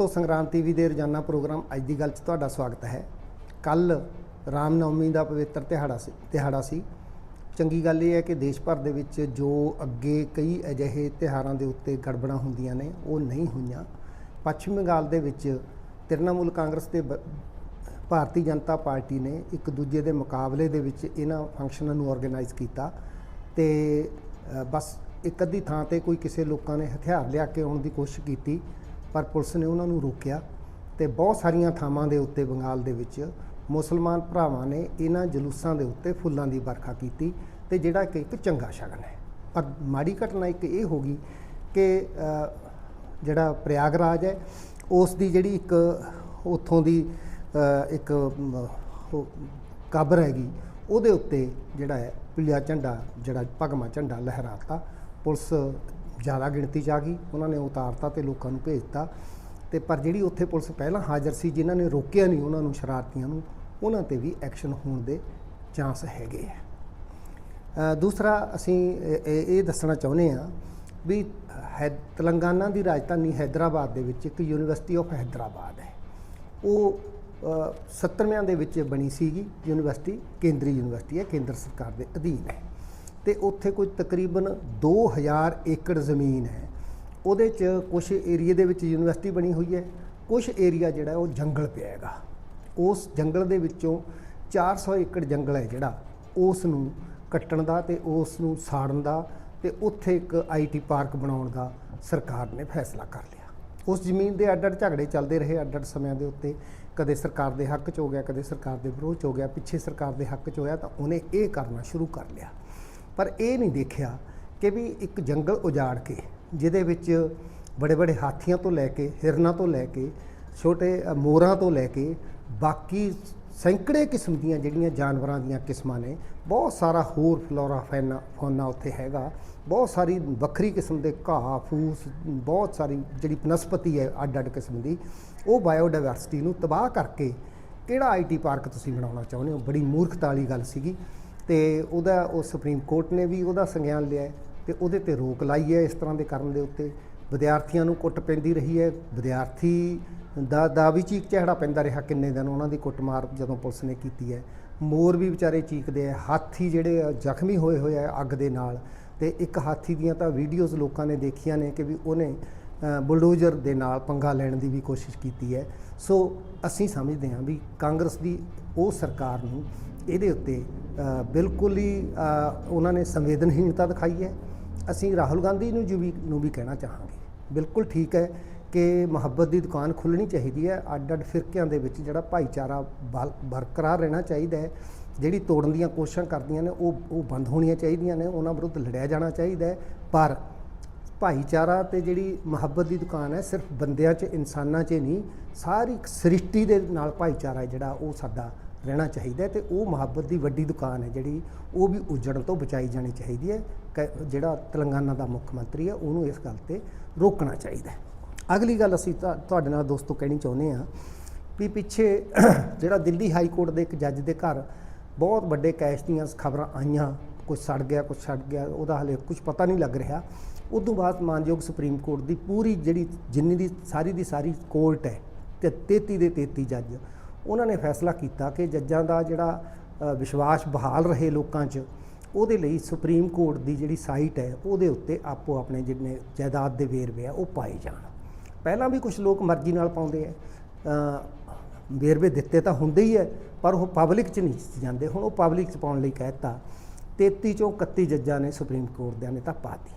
ਤੋਂ ਸੰਗਰਾਮ ਟੀਵੀ ਦੇ ਰੋਜ਼ਾਨਾ ਪ੍ਰੋਗਰਾਮ ਅੱਜ ਦੀ ਗੱਲ 'ਚ ਤੁਹਾਡਾ ਸਵਾਗਤ ਹੈ। ਕੱਲ ਰਾਮਨੌਮੀ ਦਾ ਪਵਿੱਤਰ ਦਿਹਾੜਾ ਸੀ ਦਿਹਾੜਾ ਸੀ। ਚੰਗੀ ਗੱਲ ਇਹ ਹੈ ਕਿ ਦੇਸ਼ ਭਰ ਦੇ ਵਿੱਚ ਜੋ ਅੱਗੇ ਕਈ ਅਜਿਹੇ ਤਿਹਾਰਾਂ ਦੇ ਉੱਤੇ ਗੜਬੜਾਂ ਹੁੰਦੀਆਂ ਨੇ, ਉਹ ਨਹੀਂ ਹੋਈਆਂ। ਪੱਛਮੀ ਬੰਗਾਲ ਦੇ ਵਿੱਚ ਤ੍ਰਿਣਮੂਲ ਕਾਂਗਰਸ ਤੇ ਬ- ਭਾਰਤੀ ਜਨਤਾ ਪਾਰਟੀ ਨੇ ਇੱਕ ਦੂਜੇ ਦੇ ਮੁਕਾਬਲੇ ਦੇ ਵਿੱਚ ਇਹਨਾਂ ਫੰਕਸ਼ਨਾਂ ਨੂੰ ਆਰਗੇਨਾਈਜ਼ ਕੀਤਾ ਤੇ ਬਸ ਇੱਕ ਅੱਧੀ ਥਾਂ ਤੇ ਕੋਈ ਕਿਸੇ ਲੋਕਾਂ ਨੇ ਹਥਿਆਰ ਲਿਆ ਕੇ ਆਉਣ ਦੀ ਕੋਸ਼ਿਸ਼ ਕੀਤੀ। ਪਰ ਪੁਲਿਸ ਨੇ ਉਹਨਾਂ ਨੂੰ ਰੋਕਿਆ ਤੇ ਬਹੁਤ ਸਾਰੀਆਂ ਥਾਵਾਂ ਦੇ ਉੱਤੇ ਬੰਗਾਲ ਦੇ ਵਿੱਚ ਮੁਸਲਮਾਨ ਭਰਾਵਾਂ ਨੇ ਇਹਨਾਂ ਜਲੂਸਾਂ ਦੇ ਉੱਤੇ ਫੁੱਲਾਂ ਦੀ ਵਰਖਾ ਕੀਤੀ ਤੇ ਜਿਹੜਾ ਕਿ ਇੱਕ ਚੰਗਾ ਸ਼ਗਨ ਹੈ। ਪਰ ਮਾੜੀ ਘਟਨਾ ਇੱਕ ਇਹ ਹੋ ਗਈ ਕਿ ਜਿਹੜਾ ਪ੍ਰਯਾਗਰਾਜ ਹੈ, ਉਸ ਦੀ ਜਿਹੜੀ ਇੱਕ ਉੱਥੋਂ ਦੀ ਇੱਕ ਕਬਰ ਹੈਗੀ, ਉਹਦੇ ਉੱਤੇ ਜਿਹੜਾ ਹੈ ਪੀਲਾ ਝੰਡਾ, ਜਿਹੜਾ ਭਗਮਾ ਝੰਡਾ ਲਹਿਰਾਤਾ, ਪੁਲਿਸ ਜ਼ਿਆਦਾ ਗਿਣਤੀ 'ਚ ਆ ਗਈ ਉਹਨਾਂ ਨੇ ਉਤਾਰਤਾ ਤੇ ਲੋਕਾਂ ਨੂੰ ਭੇਜਤਾ ਤੇ ਪਰ ਜਿਹੜੀ ਉੱਥੇ ਪੁਲਿਸ ਪਹਿਲਾਂ ਹਾਜ਼ਰ ਸੀ ਜਿਨ੍ਹਾਂ ਨੇ ਰੋਕਿਆ ਨਹੀਂ ਉਹਨਾਂ ਨੂੰ ਸ਼ਰਾਰਤੀਆਂ ਨੂੰ ਉਹਨਾਂ ਤੇ ਵੀ ਐਕਸ਼ਨ ਹੋਣ ਦੇ ਚਾਂਸ ਹੈਗੇ ਆ। ਦੂਸਰਾ ਅਸੀਂ ਇਹ- ਦੱਸਣਾ ਚਾਹੁੰਦੇ ਹਾਂ ਵੀ ਹੈ ਤੇਲੰਗਾਨਾ ਦੀ ਰਾਜਧਾਨੀ ਹੈਦਰਾਬਾਦ ਦੇ ਵਿੱਚ ਇੱਕ ਯੂਨੀਵਰਸਿਟੀ ਆਫ ਹੈਦਰਾਬਾਦ ਹੈ। ਉਹ ਅ, 70ਵਿਆਂ ਦੇ ਵਿੱਚ ਬਣੀ ਸੀਗੀ ਯੂਨੀਵਰਸਿਟੀ ਕੇਂਦਰੀ ਯੂਨੀਵਰਸਿਟੀ ਹੈ ਕੇਂਦਰ ਸਰਕਾਰ ਦੇ ਅਧੀਨ ਹੈ। ਤੇ ਉੱਥੇ ਕੋਈ ਤਕਰੀਬਨ 2000 ਏਕੜ ਜ਼ਮੀਨ ਹੈ। ਉਹਦੇ 'ਚ ਕੁਝ ਏਰੀਏ ਦੇ ਵਿੱਚ ਯੂਨੀਵਰਸਿਟੀ ਬਣੀ ਹੋਈ ਹੈ। ਕੁਝ ਏਰੀਆ ਜਿਹੜਾ ਉਹ ਜੰਗਲ ਪਿਆ ਹੈਗਾ। ਉਸ ਜੰਗਲ ਦੇ ਵਿੱਚੋਂ 400 ਏਕੜ ਜੰਗਲ ਹੈ ਜਿਹੜਾ। ਉਸ ਨੂੰ ਕੱਟਣ ਦਾ ਤੇ ਉਸ ਨੂੰ ਸਾੜਨ ਦਾ ਤੇ ਉੱਥੇ ਇੱਕ ਆਈਟੀ ਪਾਰਕ ਬਣਾਉਣ ਦਾ ਸਰਕਾਰ ਨੇ ਫੈਸਲਾ ਕਰ ਲਿਆ। ਉਸ ਜ਼ਮੀਨ ਦੇ ਅੱਡ ਅੱਡ ਝਗੜੇ ਚੱਲਦੇ ਰਹੇ ਅੱਡ ਅੱਡ ਸਮਿਆਂ ਦੇ ਉੱਤੇ। ਕਦੇ ਸਰਕਾਰ ਦੇ ਹੱਕ 'ਚ ਹੋ ਗਿਆ, ਕਦੇ ਸਰਕਾਰ ਦੇ ਵਿਰੋਧ 'ਚ ਹੋ ਗਿਆ। ਪਿੱਛੇ ਸਰਕਾਰ ਦੇ ਹੱਕ 'ਚ ਹੋਇਆ ਤਾਂ ਉਹਨੇ ਇਹ ਕਰਨਾ ਸ਼ੁਰੂ ਕਰ ਲਿਆ। ਪਰ ਇਹ ਨਹੀਂ ਦੇਖਿਆ ਕਿ ਵੀ ਇੱਕ ਜੰਗਲ ਉਜਾੜ ਕੇ, ਜਿਹਦੇ ਵਿੱਚ ਬੜੇ ਬੜੇ ਹਾਥੀਆਂ ਤੋਂ ਲੈ ਕੇ, ਹਿਰਨਾਂ ਤੋਂ ਲੈ ਕੇ, ਛੋਟੇ ਮੋਰਾਂ ਤੋਂ ਲੈ ਕੇ, ਬਾਕੀ ਸੈਂਕੜੇ ਕਿਸਮ ਦੀਆਂ ਜਿਹੜੀਆਂ ਜਾਨਵਰਾਂ ਦੀਆਂ ਕਿਸਮਾਂ ਨੇ, ਬਹੁਤ ਸਾਰਾ ਹੋਰ ਫਲੋਰਾ ਫੈਨਾ, ਫੌਨਾ ਉੱਥੇ ਹੈਗਾ। ਬਹੁਤ ਸਾਰੀ ਵੱਖਰੀ ਕਿਸਮ ਦੇ ਘਾਹ, ਫੂਸ, ਬਹੁਤ ਸਾਰੀ ਜਿਹੜੀ ਬਨਸਪਤੀ ਹੈ ਅੱਡ ਅੱਡ ਕਿਸਮ ਦੀ, ਉਹ ਬਾਇਓਡਾਇਵਰਸਿਟੀ ਨੂੰ ਤਬਾਹ ਕਰਕੇ ਕਿਹੜਾ ਆਈਟੀ ਪਾਰਕ ਤੁਸੀਂ ਬਣਾਉਣਾ ਚਾਹੁੰਦੇ ਹੋ? ਬੜੀ ਮੂਰਖਤਾ ਵਾਲੀ ਗੱਲ ਸੀਗੀ। ਤੇ ਉਹਦਾ, ਉਹ ਸੁਪਰੀਮ ਕੋਰਟ ਨੇ ਵੀ ਉਹਦਾ ਸੰਗਿਆਨ ਲਿਆ ਹੈ ਤੇ ਉਹਦੇ ਤੇ ਰੋਕ ਲਾਈ ਹੈ ਇਸ ਤਰ੍ਹਾਂ ਦੇ ਕਰਨ ਦੇ ਉੱਤੇ। ਵਿਦਿਆਰਥੀਆਂ ਨੂੰ ਕੁੱਟ ਪੈਂਦੀ ਰਹੀ ਹੈ। ਵਿਦਿਆਰਥੀ ਦਾ ਦਾ ਵੀ ਚੀਕ ਚਿਹੜਾ ਪੈਂਦਾ ਰਿਹਾ ਕਿੰਨੇ ਦਿਨ ਉਹਨਾਂ ਦੀ ਕੁੱਟਮਾਰ ਜਦੋਂ ਪੁਲਿਸ ਨੇ ਕੀਤੀ ਹੈ। ਮੋਰ ਵੀ ਵਿਚਾਰੇ ਚੀਕਦੇ ਆ ਹਾਥੀ ਜਿਹੜੇ ਆ, ਜ਼ਖਮੀ ਹੋਏ ਹੋਏ ਆ ਅੱਗ ਦੇ ਨਾਲ। ਤੇ ਇੱਕ ਹਾਥੀ ਦੀਆਂ ਤਾਂ ਵੀਡੀਓਜ਼ ਲੋਕਾਂ ਨੇ ਦੇਖੀਆਂ ਨੇ ਕਿ ਵੀ ਉਹਨੇ ਬੁਲਡੋਜ਼ਰ ਦੇ ਨਾਲ ਪੰਗਾ ਲੈਣ ਦੀ ਵੀ ਕੋਸ਼ਿਸ਼ ਕੀਤੀ ਹੈ। ਸੋ ਅਸੀਂ ਸਮਝਦੇ ਹਾਂ ਵੀ ਕਾਂਗਰਸ ਦੀ ਉਹ ਸਰਕਾਰ ਨੂੰ ਇਹਦੇ ਉੱਤੇ ਬਿਲਕੁਲ ਹੀ ਉਹਨਾਂ ਨੇ ਸੰਵੇਦਨਹੀਣਤਾ ਦਿਖਾਈ ਹੈ। ਅਸੀਂ ਰਾਹੁਲ ਗਾਂਧੀ ਨੂੰ ਜੀ ਵੀ, ਨੂੰ ਵੀ ਕਹਿਣਾ ਚਾਹਾਂਗੇ। ਬਿਲਕੁਲ ਠੀਕ ਹੈ ਕਿ ਮੁਹੱਬਤ ਦੀ ਦੁਕਾਨ ਖੁੱਲਣੀ ਚਾਹੀਦੀ ਹੈ। ਅੱਡ ਅੱਡ ਫਿਰਕਿਆਂ ਦੇ ਵਿੱਚ ਜਿਹੜਾ ਭਾਈਚਾਰਾ ਬਲ- ਬਰਕਰਾਰ ਰਹਿਣਾ ਚਾਹੀਦਾ ਹੈ। ਜਿਹੜੀ ਤੋੜਨ ਦੀਆਂ ਕੋਸ਼ਿਸ਼ਾਂ ਕਰਦੀਆਂ ਨੇ, ਉਹ ਉਹ ਬੰਦ ਹੋਣੀਆਂ ਚਾਹੀਦੀਆਂ ਨੇ। ਉਹਨਾਂ ਵਿਰੁੱਧ ਲੜਿਆ ਜਾਣਾ ਚਾਹੀਦਾ ਹੈ। ਪਰ ਭਾਈਚਾਰਾ ਤੇ ਜਿਹੜੀ ਮੁਹੱਬਤ ਦੀ ਦੁਕਾਨ ਹੈ, ਸਿਰਫ ਬੰਦਿਆਂ 'ਚ, ਇਨਸਾਨਾਂ 'ਚ ਨਹੀਂ, ਸਾਰੀ ਸ੍ਰਿਸ਼ਟੀ ਦੇ ਨਾਲ ਭਾਈਚਾਰਾ ਜਿਹੜਾ, ਉਹ ਸਾਡਾ ਰਹਿਣਾ ਚਾਹੀਦਾ ਹੈ ਤੇ ਉਹ ਮੁਹੱਬਤ ਦੀ ਵੱਡੀ ਦੁਕਾਨ ਹੈ ਜਿਹੜੀ ਉਹ ਵੀ ਉਜੜਨ ਤੋਂ ਬਚਾਈ ਜਾਣੀ ਚਾਹੀਦੀ ਹੈ। ਕ- ਜਿਹੜਾ ਤੇਲੰਗਾਨਾ ਦਾ ਮੁੱਖ ਮੰਤਰੀ ਹੈ, ਉਹਨੂੰ ਇਸ ਗੱਲ ਤੇ ਰੋਕਣਾ ਚਾਹੀਦਾ ਅਗਲੀ ਗੱਲ ਅਸੀਂ ਤੁਹਾ- ਤੁਹਾਡੇ ਨਾਲ ਦੋਸਤੋ ਕਹਿਣੀ ਚਾਹੁੰਦੇ ਹਾਂ ਵੀ ਪਿੱਛੇ ਜਿਹੜਾ ਦਿੱਲੀ ਹਾਈ ਕੋਰਟ ਦੇ ਇੱਕ ਜੱਜ ਦੇ ਘਰ ਬਹੁਤ ਵੱਡੇ ਕੈਸ਼ ਦੀਆਂ ਖਬਰਾਂ ਆਈਆਂ ਕੁਝ ਸੜ ਗਿਆ ਕੁਝ ਛੱਡ ਗਿਆ, ਉਹਦਾ ਹਲੇ ਕੁਝ ਪਤਾ ਨਹੀਂ ਲੱਗ ਰਿਹਾ। ਉਦੋਂ ਬਾਅਦ ਮਾਨਯੋਗ ਸੁਪਰੀਮ ਕੋਰਟ ਦੀ ਪੂਰੀ ਜਿਹੜੀ ਜਿੰਨੀ ਦੀ ਸਾਰੀ ਦੀ ਸਾਰੀ ਕੋਰਟ ਹੈ, ਤੇ 33 ਦੇ 33 ਜੱਜ ਉਹਨਾਂ ਨੇ ਫੈਸਲਾ ਕੀਤਾ ਕਿ ਜੱਜਾਂ ਦਾ ਜਿਹੜਾ ਵਿਸ਼ਵਾਸ ਬਹਾਲ ਰਹੇ ਲੋਕਾਂ 'ਚ ਉਹਦੇ ਲਈ ਸੁਪਰੀਮ ਕੋਰਟ ਦੀ ਜਿਹੜੀ ਸਾਈਟ ਹੈ ਉਹਦੇ ਉੱਤੇ ਆਪੋ ਆਪਣੇ ਜਿੰਨੇ ਜਾਇਦਾਦ ਦੇ ਵੇਰਵੇ ਆ ਉਹ ਪਾਏ ਜਾਣ। ਪਹਿਲਾਂ ਵੀ ਕੁਝ ਲੋਕ ਮਰਜ਼ੀ ਨਾਲ ਪਾਉਂਦੇ ਆ। ਵੇਰਵੇ ਦਿੱਤੇ ਤਾਂ ਹੁੰਦੇ ਹੀ ਹੈ ਪਰ ਉਹ ਪਬਲਿਕ 'ਚ ਨਹੀਂ ਜਾਂਦੇ। ਹੁਣ ਉਹ ਪਬਲਿਕ 'ਚ ਪਾਉਣ ਲਈ ਕਹਿਤਾ 33 ਚੋਂ 31 ਜੱਜਾਂ ਨੇ ਸੁਪਰੀਮ ਕੋਰਟ ਦੇ ਨੇ ਤਾਂ ਪਾਤੀ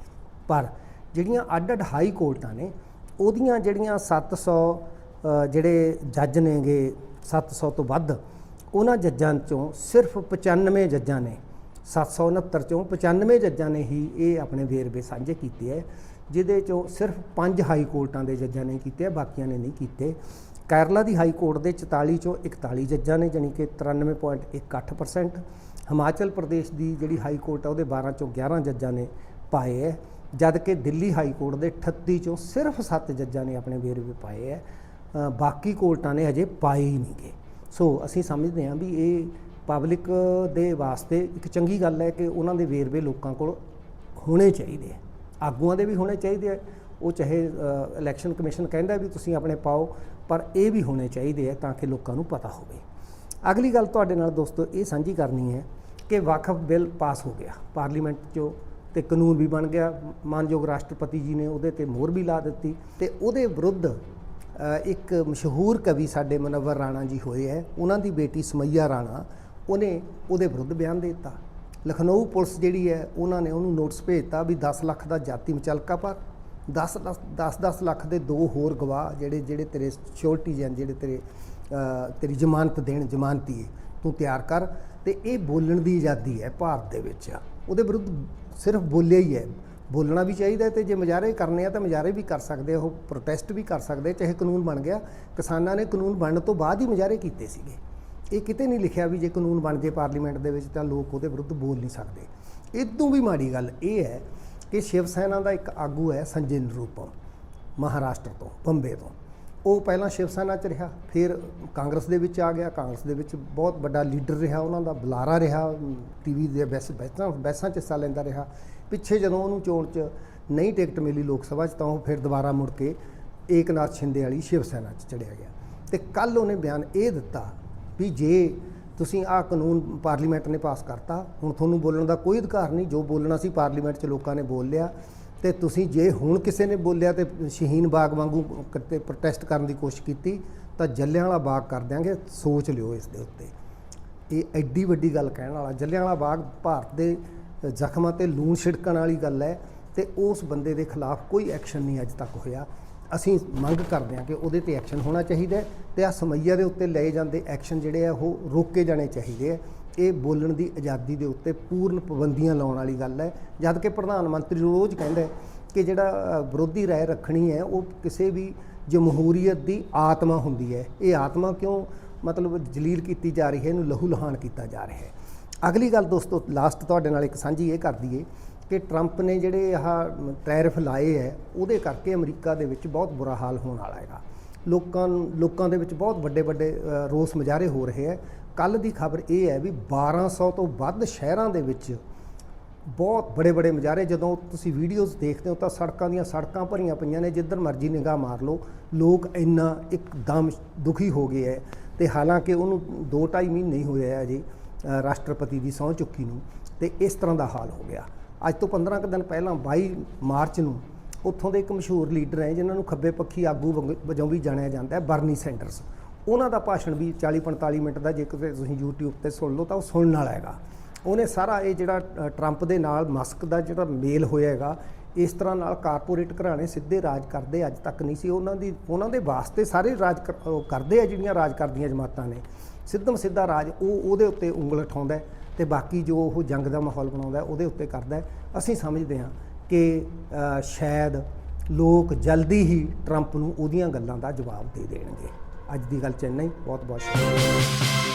ਪਰ ਜਿਹੜੀਆਂ ਅੱਡ ਅੱਡ ਹਾਈ ਕੋਰਟਾਂ ਨੇ ਉਹਦੀਆਂ ਜਿਹੜੀਆਂ 700 ਅ, ਜਿਹੜੇ ਜੱਜ ਨੇਗੇ 700 ਤੋਂ ਵੱਧ, ਉਹਨਾਂ ਜੱਜਾਂ ਚੋਂ ਸਿਰਫ 95 ਜੱਜਾਂ ਨੇ 769 ਚੋਂ 95 ਜੱਜਾਂ ਨੇ ਹੀ ਇਹ ਆਪਣੇ ਵੇਰਵੇ ਸਾਂਝੇ ਕੀਤੇ ਹੈ, ਜਿਹਦੇ ਚੋਂ ਸਿਰਫ 5 ਹਾਈ ਕੋਰਟਾਂ ਦੇ ਜੱਜਾਂ ਨੇ ਕੀਤੇ ਬਾਕੀਆਂ ਨੇ ਨਹੀਂ ਕੀਤੇ। ਕੇਰਲਾ ਦੀ ਹਾਈ ਕੋਰਟ ਦੇ 44 ਚੋਂ 41 ਜੱਜਾਂ ਨੇ, ਜਾਣੀ ਕਿ 93.18% ਹਿਮਾਚਲ ਪ੍ਰਦੇਸ਼ ਦੀ ਜਿਹੜੀ ਹਾਈ ਕੋਰਟ ਹੈ ਉਹਦੇ 12 ਚੋਂ 11 ਜੱਜਾਂ ਨੇ ਪਾਏ ਹੈ ਜਦ ਕਿ ਦਿੱਲੀ ਹਾਈ ਕੋਰਟ ਦੇ 38 ਚੋਂ ਸਿਰਫ 7 ਜੱਜਾਂ ਨੇ ਆਪਣੇ ਵੇਰਵੇ ਪਾਏ ਹੈ। ਬਾਕੀ ਕੋਰਟਾਂ ਨੇ ਅਜੇ ਪਾਏ ਹੀ ਨਹੀਂਗੇ। ਸੋ ਅਸੀਂ ਸਮਝਦੇ ਹਾਂ ਵੀ ਇਹ ਪਬਲਿਕ ਦੇ ਵਾਸਤੇ ਇੱਕ ਚੰਗੀ ਗੱਲ ਹੈ ਕਿ ਉਹਨਾਂ ਦੇ ਵੇਰਵੇ ਲੋਕਾਂ ਕੋਲ ਹੋਣੇ ਚਾਹੀਦੇ ਆ। ਆਗੂਆਂ ਦੇ ਵੀ ਹੋਣੇ ਚਾਹੀਦੇ ਆ। ਉਹ ਚਾਹੇ ਇਲੈਕਸ਼ਨ ਕਮਿਸ਼ਨ ਕਹਿੰਦਾ ਵੀ ਤੁਸੀਂ ਆਪਣੇ ਪਾਓ, ਪਰ ਇਹ ਵੀ ਹੋਣੇ ਚਾਹੀਦੇ ਆ ਤਾਂ ਕਿ ਲੋਕਾਂ ਨੂੰ ਪਤਾ ਹੋਵੇ। ਅਗਲੀ ਗੱਲ ਤੁਹਾਡੇ ਨਾਲ ਦੋਸਤੋ ਇਹ ਸਾਂਝੀ ਕਰਨੀ ਹੈ ਕਿ ਵਕਫ ਬਿੱਲ ਪਾਸ ਹੋ ਗਿਆ। ਪਾਰਲੀਮੈਂਟ 'ਚੋਂ ਤੇ ਕਾਨੂੰਨ ਵੀ ਬਣ ਗਿਆ। ਮਾਨਯੋਗ ਰਾਸ਼ਟਰਪਤੀ ਜੀ ਨੇ ਉਹਦੇ ਤੇ ਮੋਹਰ ਵੀ ਲਾ ਦਿੱਤੀ ਤੇ ਉਹਦੇ ਵਿਰੁੱਧ ਇੱਕ ਮਸ਼ਹੂਰ ਕਵੀ ਸਾਡੇ ਮਨਵਰ ਰਾਣਾ ਜੀ ਹੋਏ ਹੈ। ਉਹਨਾਂ ਦੀ ਬੇਟੀ ਸਮਈਆ ਰਾਣਾ, ਉਹਨੇ ਉਹਦੇ ਵਿਰੁੱਧ ਬਿਆਨ ਦੇ ਦਿੱਤਾ। ਲਖਨਊ ਪੁਲਿਸ ਜਿਹੜੀ ਹੈ, ਉਹਨਾਂ ਨੇ ਉਹਨੂੰ ਨੋਟਿਸ ਭੇਜਤਾ ਵੀ 10 ਲੱਖ ਦਾ ਜਾਤੀ ਮੁਚਲਕਾ ਪਰ 10 10 10 ਲੱਖ ਦੇ ਦੋ ਹੋਰ ਗਵਾਹ ਜਿਹੜੇ ਜਿਹੜੇ ਤੇਰੇ ਸਿਕਿਉਰਿਟੀ ਜਾਂ ਜਿਹੜੇ ਤੇਰੇ ਤੇਰੀ ਜ਼ਮਾਨਤ ਦੇਣ ਜ਼ਮਾਨਤੀ ਤੂੰ ਤਿਆਰ ਕਰ। ਤੇ ਇਹ ਬੋਲਣ ਦੀ ਆਜ਼ਾਦੀ ਹੈ ਭਾਰਤ ਦੇ ਵਿੱਚ। ਉਹਦੇ ਵਿਰੁੱਧ ਸਿਰਫ ਬੋਲਿਆ ਹੀ ਹੈ। ਬੋਲਣਾ ਵੀ ਚਾਹੀਦਾ ਹੈ ਤੇ ਜੇ ਮੁਜ਼ਾਹਰੇ ਕਰਨੇ ਆ ਤਾਂ ਮੁਜ਼ਾਹਰੇ ਵੀ ਕਰ ਸਕਦੇ ਉਹ ਪ੍ਰੋਟੈਸਟ ਵੀ ਕਰ ਸਕਦੇ ਚਾਹੇ ਕਾਨੂੰਨ ਬਣ ਗਿਆ। ਕਿਸਾਨਾਂ ਨੇ ਕਾਨੂੰਨ ਬਣਨ ਤੋਂ ਬਾਅਦ ਹੀ ਮੁਜ਼ਾਹਰੇ ਕੀਤੇ ਸੀਗੇ। ਇਹ ਕਿਤੇ ਨਹੀਂ ਲਿਖਿਆ ਵੀ ਜੇ ਕਾਨੂੰਨ ਬਣ ਜੇ ਪਾਰਲੀਮੈਂਟ ਦੇ ਵਿੱਚ ਤਾਂ ਲੋਕ ਉਹਦੇ ਵਿਰੁੱਧ ਬੋਲ ਨਹੀਂ ਸਕਦੇ। ਇਦੋਂ ਵੀ ਮਾੜੀ ਗੱਲ ਇਹ ਹੈ ਕਿ ਸ਼ਿਵ ਸੈਨਾ ਦਾ ਇੱਕ ਆਗੂ ਹੈ ਸੰਜੇ ਨਰੂਪਮ ਮਹਾਰਾਸ਼ਟਰ ਤੋਂ, ਬੰਬੇ ਤੋਂ। ਉਹ ਪਹਿਲਾਂ ਸ਼ਿਵ ਸੈਨਾ 'ਚ ਰਿਹਾ, ਫਿਰ ਕਾਂਗਰਸ ਦੇ ਵਿੱਚ ਆ ਗਿਆ। ਕਾਂਗਰਸ ਦੇ ਵਿੱਚ ਬਹੁਤ ਵੱਡਾ ਲੀਡਰ ਰਿਹਾ, ਉਹਨਾਂ ਦਾ ਬੁਲਾਰਾ ਰਿਹਾ ਟੀਵੀ ਦੇ ਬੈਸ ਬੈਸਾਂ ਬੈਸਾਂ 'ਚ ਹਿੱਸਾ ਲੈਂਦਾ ਰਿਹਾ। ਪਿੱਛੇ ਜਦੋਂ ਉਹਨੂੰ ਚੋਣ 'ਚ ਨਹੀਂ ਟਿਕਟ ਮਿਲੀ ਲੋਕ ਸਭਾ 'ਚ ਤਾਂ ਉਹ ਫਿਰ ਦੁਬਾਰਾ ਮੁੜ ਕੇ ਏਕਨਾਥ ਸ਼ਿੰਦੇ ਵਾਲੀ ਸ਼ਿਵ ਸੈਨਾ 'ਚ ਚੜਿਆ ਗਿਆ। ਤੇ ਕੱਲ ਉਹਨੇ ਬਿਆਨ ਇਹ ਦਿੱਤਾ ਵੀ ਜੇ ਤੁਸੀਂ ਆਹ ਕਾਨੂੰਨ ਪਾਰਲੀਮੈਂਟ ਨੇ ਪਾਸ ਕਰਤਾ, ਹੁਣ ਤੁਹਾਨੂੰ ਬੋਲਣ ਦਾ ਕੋਈ ਅਧਿਕਾਰ ਨਹੀਂ, ਜੋ ਬੋਲਣਾ ਸੀ ਪਾਰਲੀਮੈਂਟ 'ਚ ਲੋਕਾਂ ਨੇ ਬੋਲ ਲਿਆ। ਤੇ ਤੁਸੀਂ ਜੇ ਹੁਣ ਕਿਸੇ ਨੇ ਬੋਲਿਆ ਤੇ ਸ਼ਹੀਨ ਬਾਗ ਵਾਂਗੂ ਕਿਤੇ ਪ੍ਰੋਟੈਸਟ ਕਰਨ ਦੀ ਕੋਸ਼ਿਸ਼ ਕੀਤੀ, ਤਾਂ ਜੱਲਿਆਂ ਵਾਲਾ ਬਾਗ ਕਰ ਦਿਆਂਗੇ, ਸੋਚ ਲਿਓ ਇਸ ਦੇ ਉੱਤੇ। ਇਹ ਐਡੀ ਵੱਡੀ ਗੱਲ ਕਹਿਣ ਵਾਲਾ ਜੱਲਿਆਂ ਵਾਲਾ ਬਾਗ ਭਾਰਤ ਦੇ ਜ਼ਖਮਾਂ ਤੇ ਲੂਣ ਛਿੜਕਣ ਵਾਲੀ ਗੱਲ ਹੈ ਤੇ ਉਸ ਬੰਦੇ ਦੇ ਖਿਲਾਫ ਕੋਈ ਐਕਸ਼ਨ ਨਹੀਂ ਅੱਜ ਤੱਕ ਹੋਇਆ। ਅਸੀਂ ਮੰਗ ਕਰਦੇ ਹਾਂ ਕਿ ਉਹਦੇ ਤੇ ਐਕਸ਼ਨ ਹੋਣਾ ਚਾਹੀਦਾ ਹੈ ਤੇ ਆ ਸਮਈਆ ਦੇ ਉੱਤੇ ਲਏ ਜਾਂਦੇ ਐਕਸ਼ਨ ਜਿਹੜੇ ਆ ਉਹ ਰੋਕੇ ਜਾਣੇ ਚਾਹੀਦੇ ਆ। ਇਹ ਬੋਲਣ ਦੀ ਆਜ਼ਾਦੀ ਦੇ ਉੱਤੇ ਪੂਰਨ ਪਾਬੰਦੀਆਂ ਲਾਉਣ ਵਾਲੀ ਗੱਲ ਹੈ। ਜਦ ਕਿ ਪ੍ਰਧਾਨ ਮੰਤਰੀ ਰੋਜ਼ ਕਹਿੰਦਾ ਕਿ ਜਿਹੜਾ ਵਿਰੋਧੀ ਰਾਏ ਰੱਖਣੀ ਹੈ, ਉਹ ਕਿਸੇ ਵੀ ਜਮਹੂਰੀਅਤ ਦੀ ਆਤਮਾ ਹੁੰਦੀ ਹੈ। ਇਹ ਆਤਮਾ ਕਿਉਂ ਮਤਲਬ ਜਲੀਲ ਕੀਤੀ ਜਾ ਰਹੀ ਹੈ, ਇਹਨੂੰ ਲਹੂ ਲਹਾਨ ਕੀਤਾ ਜਾ ਰਿਹਾ ਹੈ। ਅਗਲੀ ਗੱਲ ਦੋਸਤੋ ਲਾਸਟ ਤੁਹਾਡੇ ਨਾਲ ਇੱਕ ਸਾਂਝੀ ਇਹ ਕਰ ਦਈਏ ਕਿ ਟਰੰਪ ਨੇ ਜਿਹੜੇ ਆਹ ਟੈਰਿਫ ਲਾਏ ਹੈ, ਉਹਦੇ ਕਰਕੇ ਅਮਰੀਕਾ ਦੇ ਵਿੱਚ ਬਹੁਤ ਬੁਰਾ ਹਾਲ ਹੋਣ ਵਾਲਾ ਹੈਗਾ। ਲੋਕਾਂ ਲੋਕਾਂ ਦੇ ਵਿੱਚ ਬਹੁਤ ਵੱਡੇ ਵੱਡੇ ਰੋਸ ਮੁਜ਼ਾਹਰੇ ਹੋ ਰਹੇ ਹੈ। ਕੱਲ ਦੀ ਖਬਰ ਇਹ ਹੈ ਵੀ 1200 ਤੋਂ ਵੱਧ ਸ਼ਹਿਰਾਂ ਦੇ ਵਿੱਚ ਬਹੁਤ ਬੜੇ ਬੜੇ ਮੁਜ਼ਾਹਰੇ ਜਦੋਂ ਤੁਸੀਂ ਵੀਡੀਓਜ਼ ਦੇਖਦੇ ਹੋ ਤਾਂ ਸੜਕਾਂ ਦੀਆਂ ਸੜਕਾਂ ਭਰੀਆਂ ਪਈਆਂ ਨੇ, ਜਿੱਧਰ ਮਰਜ਼ੀ ਨਿਗਾਹ ਮਾਰ ਲਓ, ਲੋਕ ਇੰਨਾ ਇੱਕਦਮ ਦੁਖੀ ਹੋ ਗਏ ਹੈ। ਤੇ ਹਾਲਾਂਕਿ ਉਹਨੂੰ 2.5 ਮਹੀਨੇ ਹੀ ਹੋਏ ਅਜੇ ਰਾਸ਼ਟਰਪਤੀ ਦੀ ਸਹੁੰ ਚੁੱਕੀ ਨੂੰ ਤੇ ਇਸ ਤਰ੍ਹਾਂ ਦਾ ਹਾਲ ਹੋ ਗਿਆ। ਅੱਜ ਤੋਂ 15 ਕੁ ਦਿਨ ਪਹਿਲਾਂ 22 ਮਾਰਚ ਨੂੰ ਉੱਥੋਂ ਦੇ ਇੱਕ ਮਸ਼ਹੂਰ ਲੀਡਰ ਹੈ, ਜਿਨ੍ਹਾਂ ਨੂੰ ਖੱਬੇ ਪੱਖੀ ਆਗੂ ਵੰਗ- ਵਜੋਂ ਵੀ ਜਾਣਿਆ ਜਾਂਦਾ ਹੈ, ਬਰਨੀ ਸੈਂਡਰਸ। ਉਹਨਾਂ ਦਾ ਭਾਸ਼ਣ ਵੀ 40-45 ਮਿੰਟ ਦਾ ਜੇਕਰ ਤੁਸੀਂ YouTube ਤੇ ਸੁਣ ਲਓ ਤਾਂ ਉਹ ਸੁਣਨ ਵਾਲਾ ਹੈਗਾ। ਉਹਨੇ ਸਾਰਾ ਇਹ ਜਿਹੜਾ ਟਰੰਪ ਦੇ ਨਾਲ ਮਸਕ ਦਾ ਜਿਹੜਾ ਮੇਲ ਹੋਇਆ ਹੈਗਾ, ਇਸ ਤਰ੍ਹਾਂ ਨਾਲ ਕਾਰਪੋਰੇਟ ਘਰਾਣੇ ਸਿੱਧੇ ਰਾਜ ਕਰਦੇ ਅੱਜ ਤੱਕ ਨਹੀਂ ਸੀ। ਉਹਨਾਂ ਦੀ, ਉਹਨਾਂ ਦੇ ਵਾਸਤੇ ਸਾਰੇ ਰਾਜ ਕਰਦੇ ਆ ਜਿਹੜੀਆਂ ਰਾਜ ਕਰਦੀਆਂ ਜਮਾਤਾਂ ਨੇ। ਸਿੱਧਮ ਸਿੱਧਾ ਰਾਜ ਉਹ ਉਹਦੇ ਉੱਤੇ ਉਂਗਲ ਉਠਾਉਂਦਾ ਹੈ ਤੇ ਬਾਕੀ ਜੋ ਉਹ ਜੰਗ ਦਾ ਮਾਹੌਲ ਬਣਾਉਂਦਾ ਉਹਦੇ ਉੱਤੇ ਕਰਦਾ ਅਸੀਂ ਸਮਝਦੇ ਹਾਂ ਕਿ ਸ਼ਾਇਦ ਲੋਕ ਜਲਦੀ ਹੀ ਟਰੰਪ ਨੂੰ ਉਹਦੀਆਂ ਗੱਲਾਂ ਦਾ ਜਵਾਬ ਦੇ ਦੇਣਗੇ। ਅੱਜ ਦੀ ਗੱਲ ਚੈਨਈ ਬਹੁਤ ਬਹੁਤ ਸ਼ੁਕਰੀਆ।